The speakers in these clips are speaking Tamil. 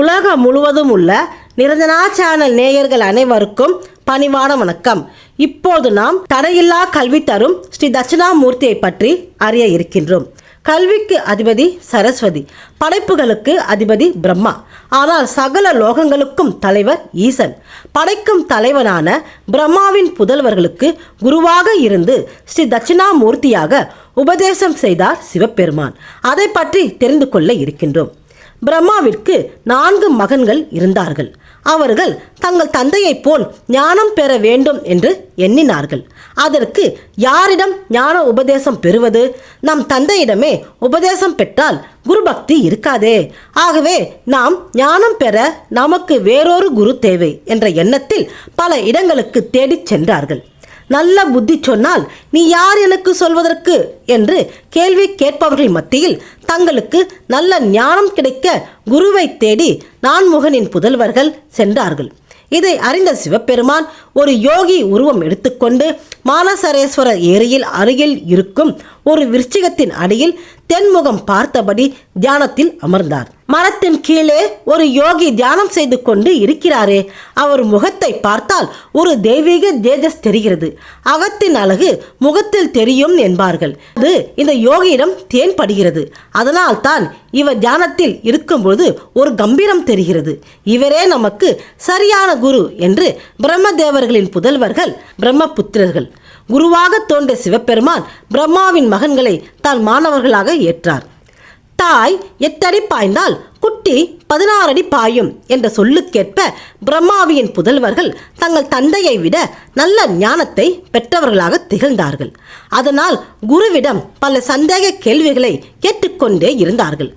உலகம் முழுவதும் உள்ள நிரஞ்சனா சேனல் நேயர்கள் அனைவருக்கும் பணிவான வணக்கம். இப்போது நாம் தடையில்லா கல்வி தரும் ஸ்ரீ தட்சிணாமூர்த்தியை பற்றி அறிய இருக்கின்றோம். கல்விக்கு அதிபதி சரஸ்வதி படைப்புகளுக்கு அதிபதி பிரம்மா. ஆனால் சகல லோகங்களுக்கும் தலைவர் ஈசன். படைக்கும் தலைவனான பிரம்மாவின் புதல்வர்களுக்கு குருவாக இருந்து ஸ்ரீ தட்சிணாமூர்த்தியாக உபதேசம் செய்தார் சிவபெருமான். அதை பற்றி தெரிந்து கொள்ள இருக்கின்றோம். பிரம்மாவிற்கு நான்கு மகன்கள் இருந்தார்கள். அவர்கள் தங்கள் தந்தையைப் போல் ஞானம் பெற வேண்டும் என்று எண்ணினார்கள். அதற்கு யாரிடம் ஞான உபதேசம் பெறுவது? நம் தந்தையிடமே உபதேசம் பெற்றால் குருபக்தி இருக்காதே. ஆகவே நாம் ஞானம் பெற நமக்கு வேறொரு குரு தேவை என்ற எண்ணத்தில் பல இடங்களுக்கு தேடிச் சென்றார்கள். நல்ல புத்தி சொன்னால் நீ யார் எனக்கு சொல்வதற்கு? என்று கேள்வி கேட்பவர்கள் மத்தியில் தங்களுக்கு நல்ல ஞானம் கிடைக்க குருவை தேடி நான்முகனின் புதல்வர்கள் சென்றார்கள். இதை அறிந்த சிவபெருமான் ஒரு யோகி உருவம் எடுத்துக்கொண்டு மானசரேஸ்வரர் ஏரியில் அருகில் இருக்கும் ஒரு விருச்சிகத்தின் அடியில் தென்முகம் பார்த்தபடி தியானத்தில் அமர்ந்தார். மரத்தின் கீழே ஒரு யோகி தியானம் செய்து கொண்டு இருக்கிறாரே. அவர் முகத்தை பார்த்தால் ஒரு தெய்வீக தேஜஸ் தெரிகிறது. அகத்தின் அழகு முகத்தில் தெரியும் என்பார்கள். அது இந்த யோகியிடம் தேன் படுகிறது. அதனால் தான் இவர் தியானத்தில் இருக்கும்போது ஒரு கம்பீரம் தெரிகிறது. இவரே நமக்கு சரியான குரு என்று பிரம்மதேவர்களின் புதல்வர்கள் பிரம்மபுத்திரர்கள் குருவாக தோன்ற சிவபெருமான் பிரம்மாவின் மகன்களை தான் மாணவர்களாக ஏற்றார். தாய் எட்டடி பாய்ந்தால் குட்டி பதினாறு அடி பாயும் என்ற சொல்லுக்கேற்ப பிரம்மாவியின் புதல்வர்கள் தங்கள் தந்தையை விட நல்ல ஞானத்தை பெற்றவர்களாக திகழ்ந்தார்கள். அதனால் குருவிடம் பல சந்தேக கேள்விகளை கேட்டுக்கொண்டே இருந்தார்கள்.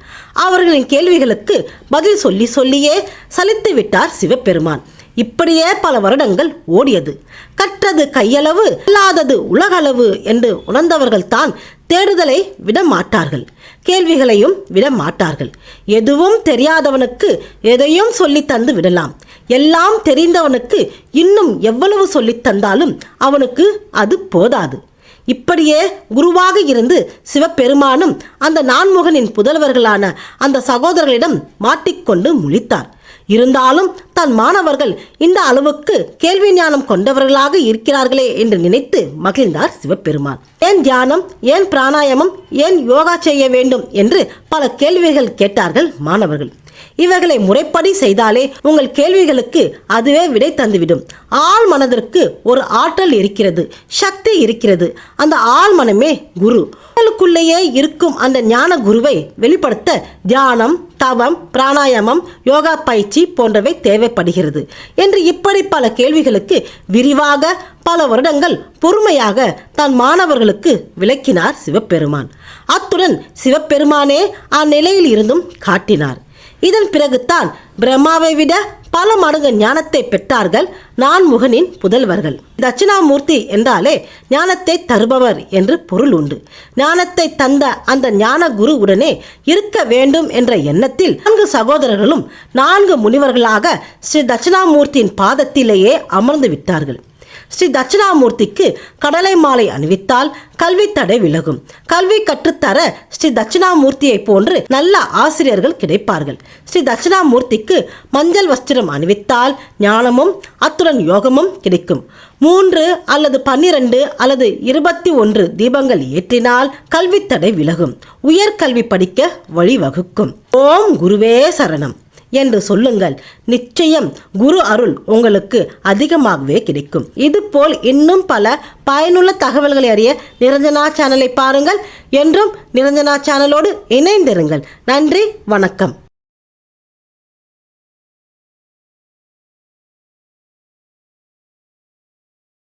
அவர்களின் கேள்விகளுக்கு பதில் சொல்லி சொல்லியே சலித்து விட்டார் சிவபெருமான். இப்படியே பல வருடங்கள் ஓடியது. கற்றது கையளவு இல்லாதது உலகளவு என்று உணர்ந்தவர்கள் தான் தேடுதலை விட மாட்டார்கள் கேள்விகளையும் விட மாட்டார்கள் எதுவும் தெரியாதவனுக்கு எதையும் சொல்லித் தந்து விடலாம். எல்லாம் தெரிந்தவனுக்கு இன்னும் எவ்வளவு சொல்லித் தந்தாலும் அவனுக்கு அது போதாது. இப்படியே குருவாக இருந்து சிவபெருமானும் அந்த நான்முகனின் புதல்வர்களான அந்த சகோதரர்களிடம் மாட்டிக்கொண்டு முழித்தார். இருந்தாலும் தன் மாணவர்கள் இந்த அளவுக்கு கேள்வி ஞானம் கொண்டவர்களாக இருக்கிறார்களே என்று நினைத்து மகிழ்ந்தார் சிவபெருமான். ஏன் தியானம் ஏன் பிராணாயாமம் ஏன் யோகா செய்ய வேண்டும் என்று பல கேள்விகள் கேட்டார்கள் மாணவர்கள். இவைகளை முறைப்படி செய்தாலே உங்கள் கேள்விகளுக்கு அதுவே விடை தந்துவிடும். ஆள் மனதிற்கு ஒரு ஆற்றல் இருக்கிறது சக்தி இருக்கிறது. அந்த ஆள் மனமே குரு. உங்களுக்குள்ளேயே இருக்கும் அந்த ஞான குருவை வெளிப்படுத்த தியானம் தவம் பிராணாயாமம் யோகா பயிற்சி போன்றவை தேவைப்படுகிறது என்று இப்படி பல கேள்விகளுக்கு விரிவாக பல வருடங்கள் பொறுமையாக தன் மாணவர்களுக்கு விளக்கினார் சிவபெருமான். அத்துடன் சிவபெருமானே அந்நிலையில் இருந்தும் காட்டினார். இதன் பிறகுதான் பிரம்மாவை விட பல மடங்கு ஞானத்தை பெற்றார்கள் நான்முகனின் புதல்வர்கள். தட்சிணாமூர்த்தி என்றாலே ஞானத்தை தருபவர் என்று பொருள் உண்டு. ஞானத்தை தந்த அந்த ஞான குரு உடனே இருக்க வேண்டும் என்ற எண்ணத்தில் நான்கு சகோதரர்களும் நான்கு முனிவர்களாக ஸ்ரீ தட்சிணாமூர்த்தியின் பாதத்திலேயே அமர்ந்து விட்டார்கள். ஸ்ரீ தட்சிணாமூர்த்திக்கு கடலை மாலை அணிவித்தால் கல்வி தடை விலகும். கல்வி கற்றுத்தர ஸ்ரீ தட்சிணாமூர்த்தியை போன்று நல்ல ஆசிரியர்கள் கிடைப்பார்கள். ஸ்ரீ தட்சிணாமூர்த்திக்கு மஞ்சள் வஸ்திரம் அணிவித்தால் ஞானமும் அத்துடன் யோகமும் கிடைக்கும். மூன்று அல்லது பன்னிரண்டு அல்லது இருபத்தி ஒன்று தீபங்கள் ஏற்றினால் கல்வித்தடை விலகும். உயர்கல்வி படிக்க வழிவகுக்கும். ஓம் குருவே சரணம். என்று சொல்லுங்கள். நிச்சயம் குரு அருள் உங்களுக்கு அதிகமாகவே கிடைக்கும். இதுபோல் இன்னும் பல பயனுள்ள தகவல்களை அறிய நிரஞ்சனா சேனலை பாருங்கள். என்றும் நிரஞ்சனா சேனலோடு இணைந்திருங்கள். நன்றி வணக்கம்.